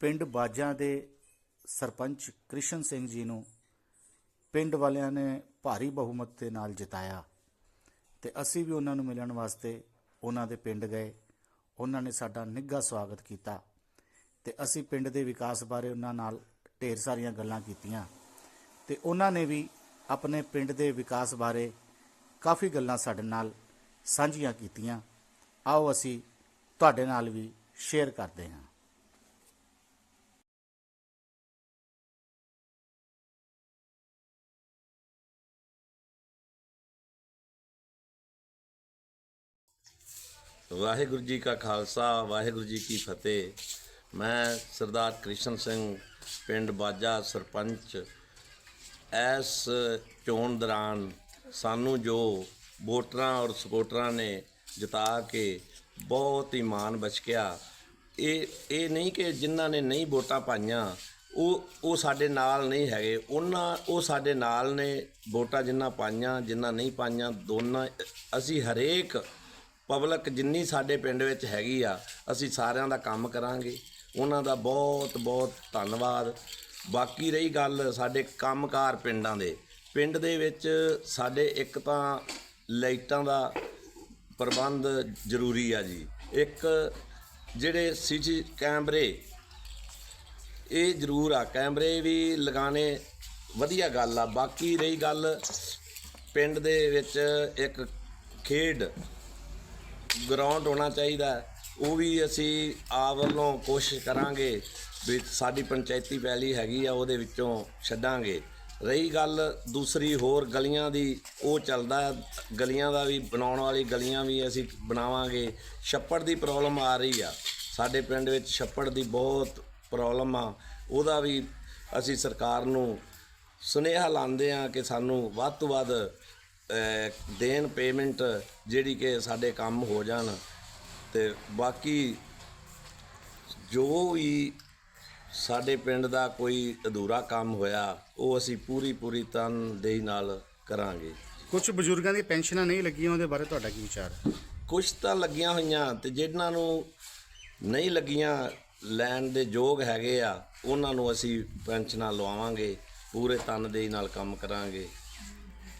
ਪਿੰਡ ਬਾਜਾਂ ਦੇ ਸਰਪੰਚ ਕ੍ਰਿਸ਼ਨ ਸਿੰਘ ਜੀ ਨੂੰ ਪਿੰਡ ਵਾਲਿਆਂ ਨੇ ਭਾਰੀ ਬਹੁਮਤ ਦੇ ਨਾਲ ਜਿਤਾਇਆ ਤੇ ਅਸੀਂ ਵੀ ਉਹਨਾਂ ਨੂੰ ਮਿਲਣ ਵਾਸਤੇ ਉਹਨਾਂ ਦੇ ਪਿੰਡ ਗਏ। ਉਹਨਾਂ ਨੇ ਸਾਡਾ ਨਿੱਘਾ ਸਵਾਗਤ ਕੀਤਾ ਤੇ ਅਸੀਂ ਪਿੰਡ ਦੇ ਵਿਕਾਸ ਬਾਰੇ ਉਹਨਾਂ ਨਾਲ ਢੇਰ ਸਾਰੀਆਂ ਗੱਲਾਂ ਕੀਤੀਆਂ ਤੇ ਉਹਨਾਂ ਨੇ ਵੀ ਆਪਣੇ ਪਿੰਡ ਦੇ ਵਿਕਾਸ ਬਾਰੇ ਕਾਫੀ ਗੱਲਾਂ ਸਾਡੇ ਨਾਲ ਸਾਂਝੀਆਂ ਕੀਤੀਆਂ। ਆਓ ਅਸੀਂ ਤੁਹਾਡੇ ਨਾਲ ਵੀ ਸ਼ੇਅਰ ਕਰਦੇ ਹਾਂ। ਵਾਹਿਗੁਰੂ ਜੀ ਕਾ ਖਾਲਸਾ, ਵਾਹਿਗੁਰੂ ਜੀ ਕੀ ਫਤਿਹ। ਮੈਂ ਸਰਦਾਰ ਕ੍ਰਿਸ਼ਨ ਸਿੰਘ, ਪਿੰਡ ਬਾਜਾ ਸਰਪੰਚ। ਇਸ ਚੋਣ ਦੌਰਾਨ ਸਾਨੂੰ ਜੋ ਵੋਟਰਾਂ ਔਰ ਸਪੋਰਟਰਾਂ ਨੇ ਜਿਤਾ ਕੇ ਬਹੁਤ ਹੀ ਮਾਣ ਬਚਕਿਆ ਇਹ ਇਹ ਨਹੀਂ ਕਿ ਜਿਨ੍ਹਾਂ ਨੇ ਨਹੀਂ ਵੋਟਾਂ ਪਾਈਆਂ, ਉਹ ਉਹ ਸਾਡੇ ਨਾਲ ਨਹੀਂ ਹੈਗੇ। ਉਹਨਾਂ, ਉਹ ਸਾਡੇ ਨਾਲ ਨੇ ਵੋਟਾਂ ਜਿਨ੍ਹਾਂ ਪਾਈਆਂ, ਜਿਨ੍ਹਾਂ ਨਹੀਂ ਪਾਈਆਂ, ਦੋਨਾਂ, ਅਸੀਂ ਹਰੇਕ ਪਬਲਿਕ ਜਿੰਨੀ ਸਾਡੇ ਪਿੰਡ ਵਿੱਚ ਹੈਗੀ ਆ, ਅਸੀਂ ਸਾਰਿਆਂ ਦਾ ਕੰਮ ਕਰਾਂਗੇ। ਉਹਨਾਂ ਦਾ ਬਹੁਤ ਬਹੁਤ ਧੰਨਵਾਦ। ਬਾਕੀ ਰਹੀ ਗੱਲ ਸਾਡੇ ਕੰਮਕਾਰ ਪਿੰਡਾਂ ਦੇ। ਪਿੰਡ ਦੇ ਵਿੱਚ ਸਾਡੇ ਇੱਕ ਤਾਂ ਲਾਈਟਾਂ ਦਾ ਪ੍ਰਬੰਧ ਜ਼ਰੂਰੀ ਆ ਜੀ। ਇੱਕ ਜਿਹੜੇ ਸੀਸੀ ਕੈਮਰੇ, ਇਹ ਜ਼ਰੂਰ ਆ। ਕੈਮਰੇ ਵੀ ਲਗਾਣੇ ਵਧੀਆ ਗੱਲ ਆ। ਬਾਕੀ ਰਹੀ ਗੱਲ ਪਿੰਡ ਦੇ ਵਿੱਚ ਇੱਕ ਖੇਡ ਗਰਾਊਂਡ ਹੋਣਾ ਚਾਹੀਦਾ ਉਹ ਵੀ ਅਸੀਂ ਆਪ ਵੱਲੋਂ ਕੋਸ਼ਿਸ਼ ਕਰਾਂਗੇ ਵੀ ਸਾਡੀ ਪੰਚਾਇਤੀ ਪੈਲੀ ਹੈਗੀ ਆ, ਉਹਦੇ ਵਿੱਚੋਂ ਛੱਡਾਂਗੇ। ਰਹੀ ਗੱਲ ਦੂਸਰੀ ਹੋਰ ਗਲੀਆਂ ਦੀ, ਉਹ ਚੱਲਦਾ ਗਲੀਆਂ ਦਾ ਵੀ, ਬਣਾਉਣ ਵਾਲੀ ਗਲੀਆਂ ਵੀ ਅਸੀਂ ਬਣਾਵਾਂਗੇ। ਛੱਪੜ ਦੀ ਪ੍ਰੋਬਲਮ ਆ ਰਹੀ ਆ। ਸਾਡੇ ਪਿੰਡ ਵਿੱਚ ਛੱਪੜ ਦੀ ਬਹੁਤ ਪ੍ਰੋਬਲਮ ਆ। ਉਹਦਾ ਵੀ ਅਸੀਂ ਸਰਕਾਰ ਨੂੰ ਸੁਨੇਹਾ ਲਾਉਂਦੇ ਆ ਕਿ ਸਾਨੂੰ ਵੱਧ ਤੋਂ ਵੱਧ ਦੇਣ ਪੇਮੈਂਟ ਜਿਹੜੀ ਕਿ ਸਾਡੇ ਕੰਮ ਹੋ ਜਾਣ ਤੇ ਬਾਕੀ ਜੋ ਵੀ ਸਾਡੇ ਪਿੰਡ ਦਾ ਕੋਈ ਅਧੂਰਾ ਕੰਮ ਹੋਇਆ ਉਹ ਅਸੀਂ ਪੂਰੀ ਪੂਰੀ ਤਨਦੇਹੀ ਨਾਲ ਕਰਾਂਗੇ। ਕੁਝ ਬਜ਼ੁਰਗਾਂ ਦੀਆਂ ਪੈਨਸ਼ਨਾਂ ਨਹੀਂ ਲੱਗੀਆਂ ਉਹਦੇ ਬਾਰੇ ਤੁਹਾਡਾ ਕੀ ਵਿਚਾਰ? ਹੈ ਕੁਝ ਤਾਂ ਲੱਗੀਆਂ ਹੋਈਆਂ ਤੇ ਜਿਨ੍ਹਾਂ ਨੂੰ ਨਹੀਂ ਲੱਗੀਆਂ ਲੈਣ ਦੇ ਯੋਗ ਹੈਗੇ ਆ ਉਹਨਾਂ ਨੂੰ ਅਸੀਂ ਪੈਨਸ਼ਨਾਂ ਲਵਾਵਾਂਗੇ ਪੂਰੇ ਤਨਦੇਹੀ ਨਾਲ ਕੰਮ ਕਰਾਂਗੇ।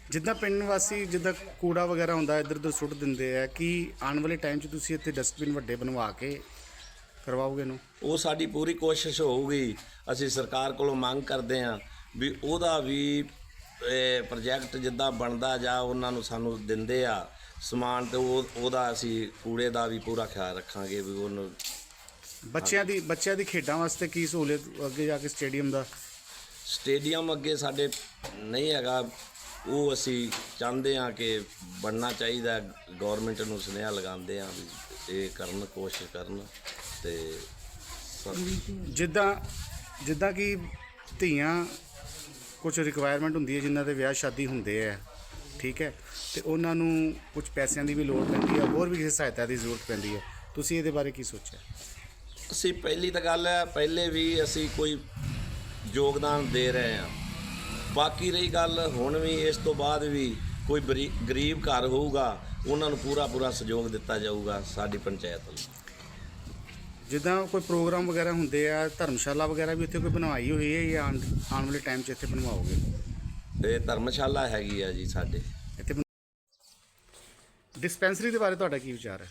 ਜਿੱਦਾਂ ਪਿੰਡ ਵਾਸੀ ਜਿੱਦਾਂ ਕੂੜਾ ਵਗੈਰਾ ਹੁੰਦਾ ਇੱਧਰ ਉੱਧਰ ਸੁੱਟ ਦਿੰਦੇ ਆ ਕਿ ਆਉਣ ਵਾਲੇ ਟਾਈਮ 'ਚ ਤੁਸੀਂ ਇੱਥੇ ਡਸਟਬਿਨ ਵੱਡੇ ਬਣਵਾ ਕੇ ਕਰਵਾਓਗੇ ਨੂੰ ਉਹ ਸਾਡੀ ਪੂਰੀ ਕੋਸ਼ਿਸ਼ ਹੋਊਗੀ। ਅਸੀਂ ਸਰਕਾਰ ਕੋਲੋਂ ਮੰਗ ਕਰਦੇ ਹਾਂ ਵੀ ਉਹਦਾ ਵੀ ਪ੍ਰੋਜੈਕਟ ਜਿੱਦਾਂ ਬਣਦਾ ਜਾਂ ਉਹਨਾਂ ਨੂੰ ਸਾਨੂੰ ਦਿੰਦੇ ਆ ਸਮਾਨ ਤੇ ਉਹ ਉਹਦਾ ਅਸੀਂ ਕੂੜੇ ਦਾ ਵੀ ਪੂਰਾ ਖਿਆਲ ਰੱਖਾਂਗੇ ਵੀ ਉਹਨੂੰ ਬੱਚਿਆਂ ਦੀ ਬੱਚਿਆਂ ਦੀ ਖੇਡਾਂ ਵਾਸਤੇ ਕੀ ਸਹੂਲਤ ਅੱਗੇ ਜਾ ਕੇ ਸਟੇਡੀਅਮ ਦਾ? ਸਟੇਡੀਅਮ ਅੱਗੇ ਸਾਡੇ ਨਹੀਂ ਹੈਗਾ। ਉਹ ਅਸੀਂ ਚਾਹੁੰਦੇ ਹਾਂ ਕਿ ਬਣਨਾ ਚਾਹੀਦਾ ਗਵਰਨਮੈਂਟ ਨੂੰ ਸੁਨੇਹਾ ਲਗਾਉਂਦੇ ਹਾਂ ਵੀ ਇਹ ਕਰਨ ਕੋਸ਼ਿਸ਼ ਕਰਨ ਤੇ ਸ- ਜਿੱਦਾਂ ਜਿੱਦਾਂ ਕਿ ਧੀਆਂ ਕੁਝ ਰਿਕੁਆਇਰਮੈਂਟ ਹੁੰਦੀ ਹੈ ਜਿਨ੍ਹਾਂ ਦੇ ਵਿਆਹ ਸ਼ਾਦੀ ਹੁੰਦੇ ਆ ਠੀਕ ਹੈ? ਤੇ ਉਹਨਾਂ ਨੂੰ ਕੁਝ ਪੈਸਿਆਂ ਦੀ ਵੀ ਲੋੜ ਪੈਂਦੀ ਹੈ ਹੋਰ ਵੀ ਕਿਸੇ ਸਹਾਇਤਾ ਦੀ ਜ਼ਰੂਰਤ ਪੈਂਦੀ ਹੈ ਤੁਸੀਂ ਇਹਦੇ ਬਾਰੇ ਕੀ ਸੋਚਿਆ? ਅਸੀਂ ਪਹਿਲੀ ਤਾਂ ਗੱਲ ਹੈ ਪਹਿਲੇ ਵੀ ਅਸੀਂ ਕੋਈ ਯੋਗਦਾਨ ਦੇ ਰਹੇ ਹਾਂ। ਬਾਕੀ ਰਹੀ ਗੱਲ ਹੁਣ ਵੀ ਇਸ ਤੋਂ ਬਾਅਦ ਵੀ ਕੋਈ ਬਰੀ- ਗਰੀਬ ਘਰ ਹੋਊਗਾ ਉਹਨਾਂ ਨੂੰ ਪੂਰਾ ਪੂਰਾ ਸਹਿਯੋਗ ਦਿੱਤਾ ਜਾਊਗਾ ਸਾਡੀ ਪੰਚਾਇਤ ਵੱਲੋਂ। ਜਿੱਦਾਂ ਕੋਈ ਪ੍ਰੋਗਰਾਮ ਵਗੈਰਾ ਹੁੰਦੇ ਆ ਧਰਮਸ਼ਾਲਾ ਵਗੈਰਾ ਵੀ ਇੱਥੇ ਕੋਈ ਬਣਵਾਈ ਹੋਈ ਹੈ ਜਾਂ ਆਉਣ ਆਉਣ ਵਾਲੇ ਟਾਈਮ 'ਚ ਇੱਥੇ ਬਣਵਾਓਗੇ? ਤੇ ਧਰਮਸ਼ਾਲਾ ਹੈਗੀ ਆ ਜੀ ਸਾਡੇ। ਇੱਥੇ ਡਿਸਪੈਂਸਰੀ ਦੇ ਬਾਰੇ ਤੁਹਾਡਾ ਕੀ ਵਿਚਾਰ ਹੈ?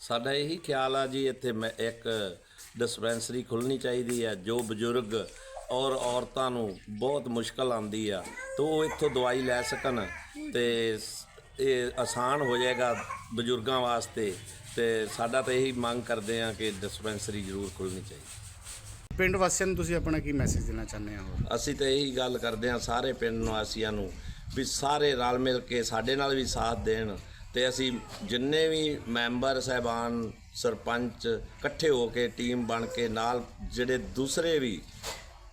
ਸਾਡਾ ਇਹੀ ਖਿਆਲ ਆ ਜੀ ਇੱਥੇ ਮੈਂ ਇੱਕ ਡਿਸਪੈਂਸਰੀ ਖੁੱਲਣੀ ਚਾਹੀਦੀ ਹੈ ਜੋ ਬਜ਼ੁਰਗ ਔਰ ਔਰਤਾਂ ਨੂੰ ਬਹੁਤ ਮੁਸ਼ਕਲ ਆਉਂਦੀ ਆ ਤਾਂ ਉਹ ਇੱਥੋਂ ਦਵਾਈ ਲੈ ਸਕਣ ਤੇ ਇਹ ਆਸਾਨ ਹੋ ਜਾਏਗਾ ਬਜ਼ੁਰਗਾਂ ਵਾਸਤੇ ਤੇ ਸਾਡਾ ਤਾਂ ਇਹੀ ਮੰਗ ਕਰਦੇ ਆ ਕਿ ਡਿਸਪੈਂਸਰੀ ਜ਼ਰੂਰ ਖੁੱਲਣੀ ਚਾਹੀਦੀ। ਪਿੰਡ ਵਾਸੀਆਂ ਨੂੰ ਤੁਸੀਂ ਆਪਣਾ ਕੀ ਮੈਸੇਜ ਦੇਣਾ ਚਾਹੁੰਦੇ ਹੋ? ਅਸੀਂ ਤਾਂ ਇਹੀ ਗੱਲ ਕਰਦੇ ਹਾਂ ਸਾਰੇ ਪਿੰਡ ਨਿਵਾਸੀਆਂ ਨੂੰ ਵੀ ਸਾਰੇ ਰਲ ਮਿਲ ਕੇ ਸਾਡੇ ਨਾਲ ਵੀ ਸਾਥ ਦੇਣ ਤੇ ਅਸੀਂ ਜਿੰਨੇ ਵੀ ਮੈਂਬਰ ਸਹਿਬਾਨ ਸਰਪੰਚ ਇਕੱਠੇ ਹੋ ਕੇ ਟੀਮ ਬਣ ਕੇ ਨਾਲ ਜਿਹੜੇ ਦੂਸਰੇ ਵੀ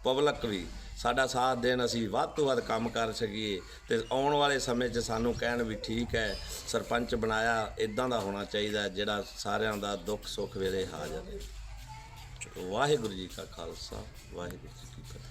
ਪਬਲਿਕ ਵੀ। ਸਾਡਾ ਸਾਥ ਦੇਣ ਅਸੀਂ ਵੱਧ ਤੋਂ ਵੱਧ ਕੰਮ ਕਰ ਸਕੀਏ। ਤੇ ਆਉਣ ਵਾਲੇ ਸਮੇਂ 'ਚ ਸਾਨੂੰ ਕਹਿਣ ਵੀ ਠੀਕ ਹੈ, ਸਰਪੰਚ ਬਣਾਇਆ ਇਦਾਂ ਦਾ ਹੋਣਾ ਚਾਹੀਦਾ ਜਿਹੜਾ ਸਾਰਿਆਂ ਦਾ ਦੁੱਖ ਸੁੱਖ ਵੇਲੇ ਹਾਜ਼ਰ ਹੈ ਵਾਹਿਗੁਰੂ ਜੀ ਕਾ ਖਾਲਸਾ, ਵਾਹਿਗੁਰੂ ਜੀ ਕੀ ਫਤਿਹ।